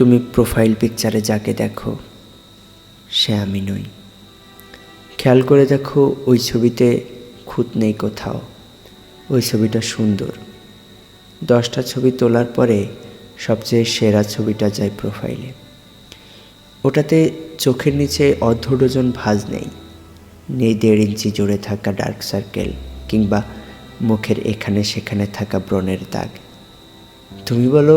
তুমি প্রোফাইল পিকচারে যাকে দেখো, সে আমি নই। খেয়াল করে দেখো, ওই ছবিতে খুঁত নেই কোথাও, ওই ছবিটা সুন্দর। দশটা ছবি তোলার পরে সবচেয়ে সেরা ছবিটা যায় প্রোফাইলে ওটাতে চোখের নিচে অর্ধ ডজন ভাঁজ নেই নেই দেড় ইঞ্চি জুড়ে থাকা ডার্ক সার্কেল কিংবা মুখের এখানে সেখানে থাকা ব্রণের দাগ। তুমি বলো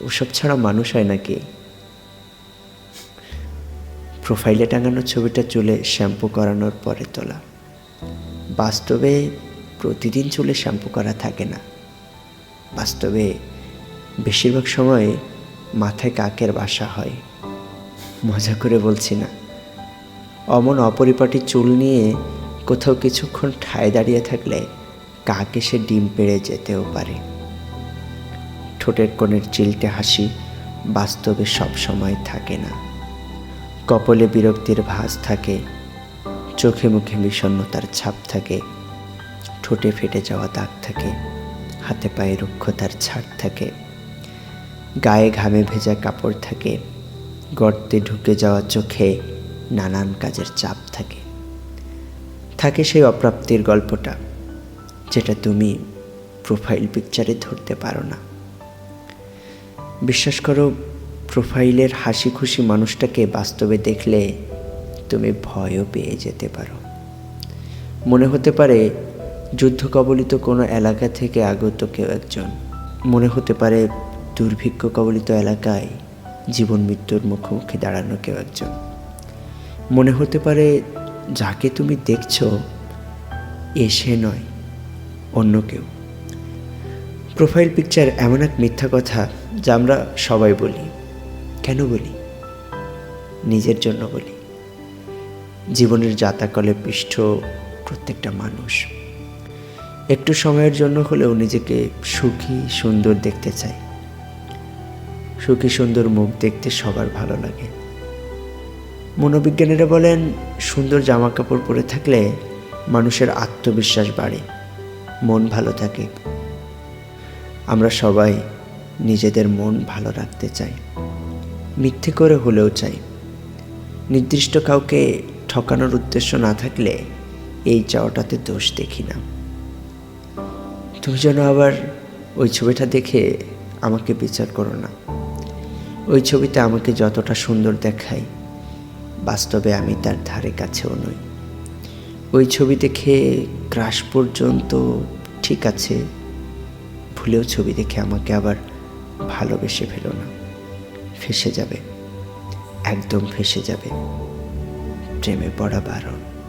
ওসব ছাড়া মানুষ হয় নাকি? প্রোফাইলে টাঙানো ছবিটা চুলে শ্যাম্পু করানোর পরে তোলা। বাস্তবে প্রতিদিন চুলে শ্যাম্পু করা থাকে না। বাস্তবে বেশিরভাগ সময় মাথায় কাকের বাসা হয়। মজা করে বলছি না। অমন অপরিপাটি চুল নিয়ে কোথাও কিছুক্ষণ ঠায় দাঁড়িয়ে থাকলে কাক এসে ডিম পেড়ে যেতেও পারে। ঠোঁটের কোণের চিলটে হাসি বাস্তবে সব সময় থাকে না। কপলে বিরক্তির ভাস থাকে, চোখে মুখে বিষণ্ণতার ছাপ থাকে, ঠোঁটে ফেটে যাওয়া দাগ থাকে, হাতে পায়ে রুক্ষতার ছাড় থাকে। গায়ে ঘামে ভেজা কাপড় থাকে, গর্তে ঢুকে যাওয়া চোখে নানান কাজের চাপ থাকে। থাকে সেই অপ্রাপ্তির গল্পটা, যেটা তুমি প্রোফাইল পিকচারে ধরতে পারো না। বিশ্বাস করো, প্রোফাইলের হাসি খুশি মানুষটাকে বাস্তবে দেখলে তুমি ভয়ও পেয়ে যেতে পারো। মনে হতে পারে, যুদ্ধ কবলিত কোনো এলাকা থেকে আগত কেউ একজন। মনে হতে পারে, দুর্ভিক্ষ কবলিত এলাকায় জীবন মৃত্যুর মুখোমুখি দাঁড়ানো কেউ একজন। মনে হতে পারে, যাকে তুমি দেখছ, এ সে নয়, অন্য কেউ। প্রোফাইল পিকচার এমন এক মিথ্যা কথা যা আমরা সবাই বলি। কেন বলি? নিজের জন্য বলি। জীবনের জাতাকলে পৃষ্ঠ প্রত্যেকটা মানুষ। একটু সময়ের জন্য হলেও নিজেকে সুখী, সুন্দর দেখতে চাই। সুখী, সুন্দর মুখ দেখতে সবার ভালো লাগে। মনোবিজ্ঞানীরা বলেন, সুন্দর জামা কাপড় পরে থাকলে মানুষের আত্মবিশ্বাস বাড়ে। মন ভালো থাকে। আমরা সবাই নিজেদের মন ভালো রাখতে চাই। মিথ্যে করে হলেও চাই। নির্দিষ্ট কাউকে ঠকানোর উদ্দেশ্য না থাকলে এই চাওয়াটাতে দোষ দেখি না। তুমি যেন আবার ওই ছবিটা দেখে আমাকে বিচার করো না। ওই ছবিতে আমাকে যতটা সুন্দর দেখায়, বাস্তবে আমি তার ধারে কাছেও নই। ওই ছবি দেখে ক্রাশ পর্যন্ত ঠিক আছে ভুলেও ছবি দেখে আমাকে আবার ভালোবেসে ফেলো না। ফেসে যাবে, একদম ফেসে যাবে। প্রেমে পড়া বারণ।